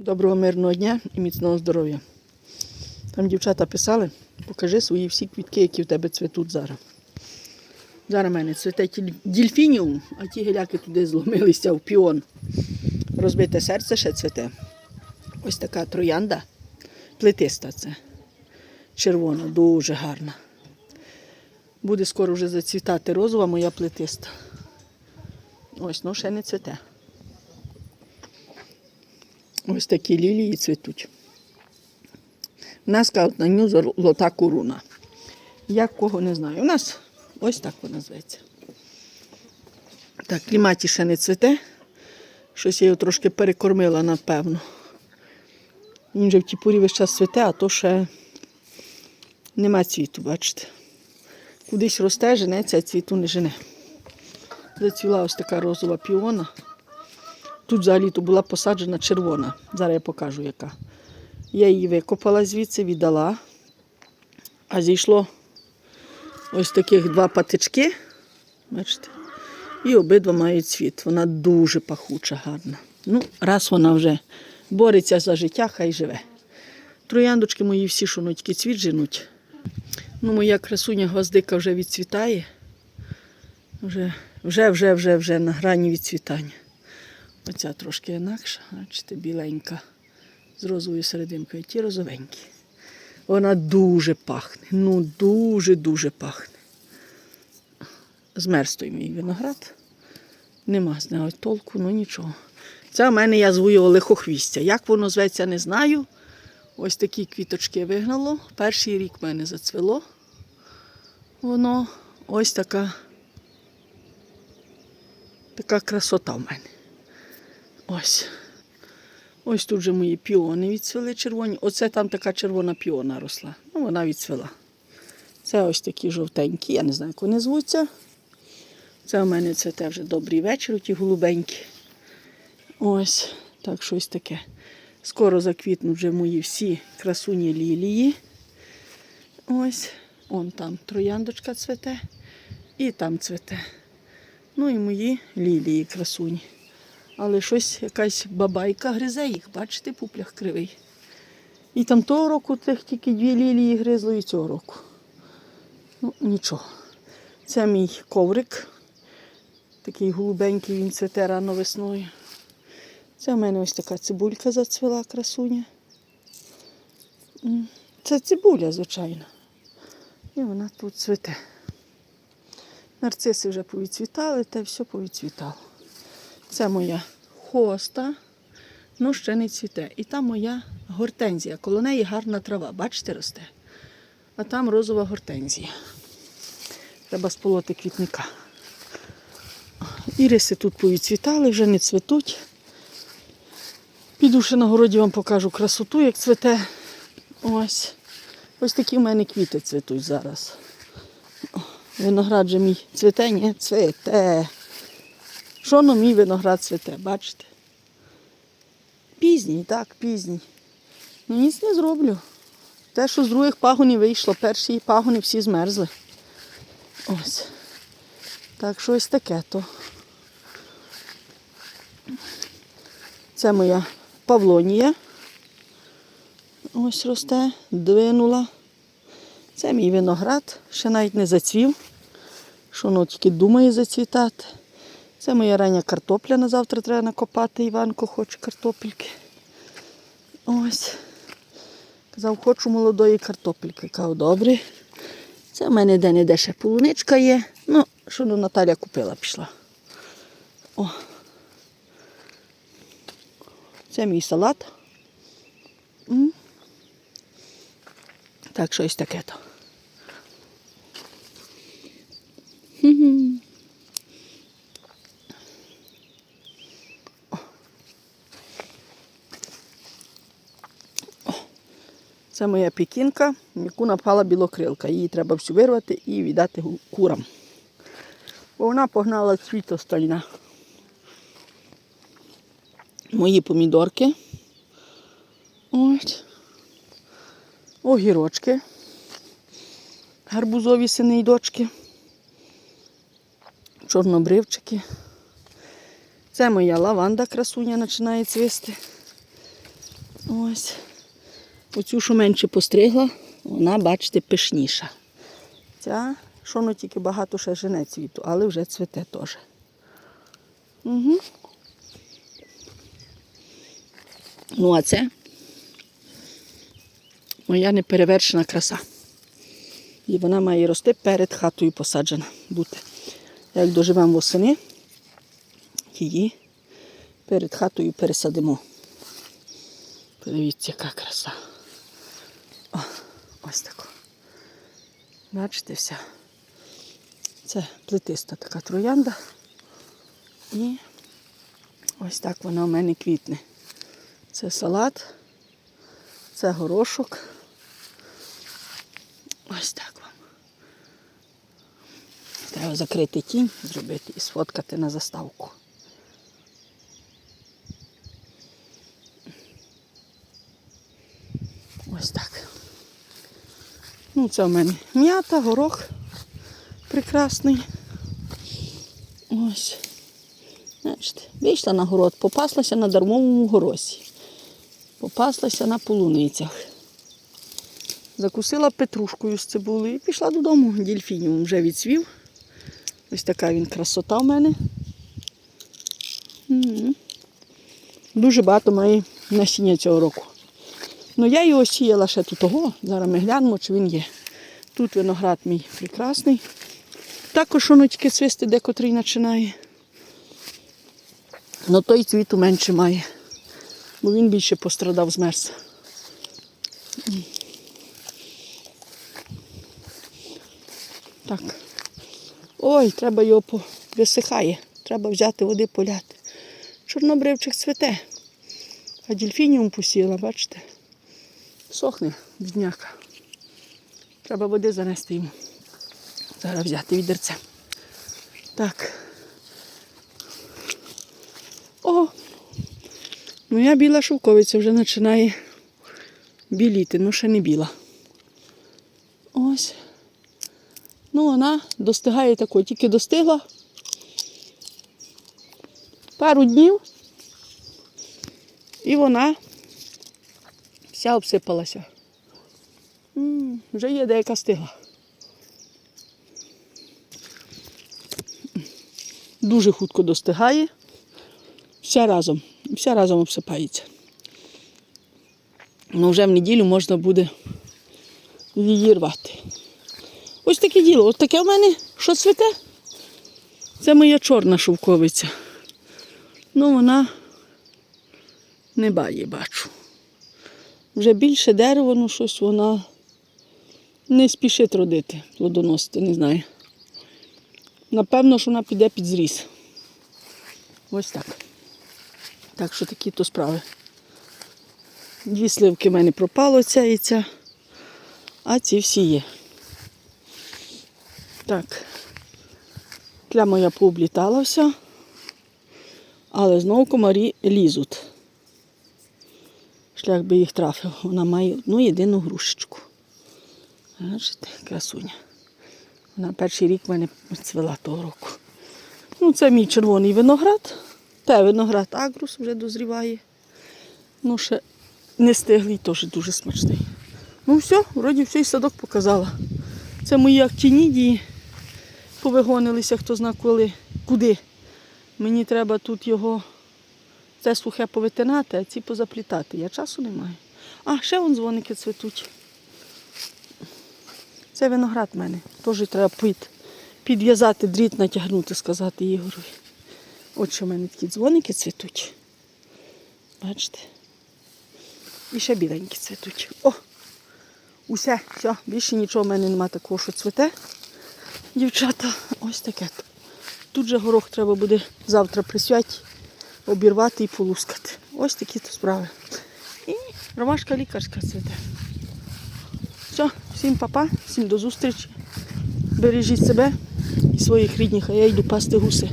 Доброго мирного дня і міцного здоров'я. Там дівчата писали, покажи свої всі квітки, які в тебе цвітуть зараз. Зараз в мене цвіте дільфініум, а ті геляки туди зломилися в піон. Розбите серце ще цвіте. Ось така троянда. Плетиста це. Червона, дуже гарна. Буде скоро вже зацвітати розова моя плетиста. Ось, ну ще не цвіте. Ось такі лілії цвітуть. У нас кажуть на ню золота коруна. Як кого не знаю. У нас ось так вона зветься. Так, кліматі ще не цвіте. Щось я його трошки перекормила, напевно. Він вже в тіпурі весь час цвіте, а то ще нема цвіту, бачите. Кудись росте, женеться, а цвіту не жене. Зацвіла ось така розова піона. Тут взагалі то була посаджена червона. Зараз я покажу, яка. Я її викопала звідси, віддала. А зійшло ось таких два патички. Бачите? І обидва мають цвіт. Вона дуже пахуча, гарна. Ну, раз вона вже бореться за життя, хай живе. Трояндочки мої всі шунутьки цвіт женуть. Ну, моя красуня гвоздика вже відцвітає. Вже, вже, вже, вже, вже на грані відцвітання. Оця трошки інакша, бачите, біленька з розовою серединкою, ті розовенькі. Вона дуже пахне, ну дуже-дуже пахне. Змерз той мій виноград. Нема з нього толку, ну нічого. Це в мене я зву його лихохвістя. Як воно зветься, не знаю. Ось такі квіточки вигнало. Перший рік в мене зацвело. Воно ось така, така красота в мене. Ось. Ось тут же мої піони відцвели червоні. Оце там така червона піона росла. Ну, вона відцвела. Це ось такі жовтенькі, я не знаю, як вони звуться. Це у мене цвете вже добрий вечір, ті голубенькі. Ось, так щось таке. Скоро заквітнуть вже мої всі красуні лілії. Ось, он там трояндочка цвете і там цвете. Ну і мої лілії красуні. Але щось якась бабайка гризе їх, бачите, пуплях кривий. І там того року тих тільки дві лілії гризло і цього року. Ну, нічого. Це мій коврик. Такий голубенький, він цвете рано весною. Це в мене ось така цибулька зацвела красуня. Це цибуля, звичайно. І вона тут цвете. Нарциси вже повідцвітали, та й все повідцвітало. Це моя хоста, ну ще не цвіте. І там моя гортензія. Коло неї гарна трава, бачите, росте. А там розова гортензія. Треба сполоти квітника. Іриси тут повідцвітали, вже не цвітуть. Піду ще на городі вам покажу красоту, як цвете. Ось. Ось такі в мене квіти цвітуть зараз. Виноград же мій цвіте, ні, цвіте. Що на мій виноград цвіте, бачите? Пізній, так, пізній. Ну ніц не зроблю. Те, що з других пагонів вийшло, перші пагони всі змерзли. Ось. Так що ось таке то. Це моя павлонія. Ось росте, двинула. Це мій виноград, ще навіть не зацвів. Що воно тільки думає зацвітати. Це моя рання картопля на завтра треба накопати. Іванко хоче картопельки. Ось. Казав, хочу молодої картопельки. Кажу, добре. Це в мене де-не-де ще полуничка є. Ну, що ну, Наталя купила, пішла. О. Це мій салат. М. Так, щось таке то. Хі-хі. Це моя пікінка, яку напала білокрилка. Її треба всю вирвати і віддати курам. Бо вона погнала цвіт остальна. Мої помідорки. Ось. Огірочки. Гарбузові сини і дочки. Чорнобривчики. Це моя лаванда красуня починає цвісти. Ось. Оцю, що менше постригла, вона, бачите, пишніша. Ця, що ну тільки багато ще жене цвіту, але вже цвіте теж. Угу. Ну, а це моя неперевершена краса. І вона має рости перед хатою посаджена бути. Як доживемо восени, її перед хатою пересадимо. Подивіться, яка краса. Ось тако. Бачите все. Це плетиста така троянда. І ось так вона у мене квітне. Це салат, це горошок. Ось так вам. Треба закрити тінь, зробити і сфоткати на заставку. Ось так. Ну, це в мене м'ята, горох прекрасний. Ось. Бачите, вийшла на город, попаслася на дармовому горосі. Попаслася на полуницях. Закусила петрушкою з цибулею і пішла додому. Дільфініум вже відсвів. Ось така він красота в мене. Дуже багато має насіння цього року. Ну я його сіяла ще тут того. Зараз ми глянемо, чи він є. Тут виноград мій прекрасний. Також воно тільки цвісти декотрий починає. Но той цвіту менше має, бо він більше пострадав змерз. Так. Ой, треба його по... висихає. Треба взяти води поляти. Чорнобривчик цвіте. А дельфініум посіла, бачите? Сохне бідняка. Треба води занести йому. Зараз взяти відерце. Так. О! Моя біла шовковиця вже починає біліти, ну ще не біла. Ось. Ну, вона достигає такої, тільки достигла. Пару днів. І вона вся обсипалася. М, Вже є деяка стигла. Дуже хутко достигає. Вся разом. Вся разом обсипається. Ну, вже в неділю можна буде її рвати. Ось таке діло. Ось таке в мене, що цвіте? Це моя чорна шовковиця. Ну, вона не бає, бачу. Вже більше дерево, ну щось вона не спішить родити, плодоносити, не знаю. Напевно, що вона піде під зріз. Ось так. Так що такі то справи. Дві сливки в мене пропало ця і ця, а ці всі є. Так. Тля моя пооблітала вся, але знову комарі лізуть. Шлях би їх трафив. Вона має одну єдину грушечку. Бачите, красуня. Вона перший рік в мене цвела того року. Ну, це мій червоний виноград. Те виноград агрус вже дозріває. Ну, ще не стиглий, теж дуже смачний. Ну все, вроді все і садок показала. Це мої актінідії повигонилися, хто зна коли, куди. Мені треба тут його, це сухе повитинати, а ці позаплітати. Я часу не маю. А, ще вон дзвоники цвітуть. Це виноград в мене. Теж треба під, підв'язати, дріт натягнути, сказати Ігорові. От що в мене такі дзвоники цвітуть. Бачите? І ще біленькі цвітуть. О! Усе, все, більше нічого в мене немає такого, що цвіте. Дівчата, ось таке. Тут же горох треба буде завтра при святі обірвати і полускати. Ось такі то справи. І ромашка лікарська цвіте. Все, всім папа, всім до зустрічі. Бережіть себе і своїх рідних, а я йду пасти гуси,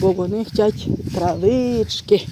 бо вони хочуть травички.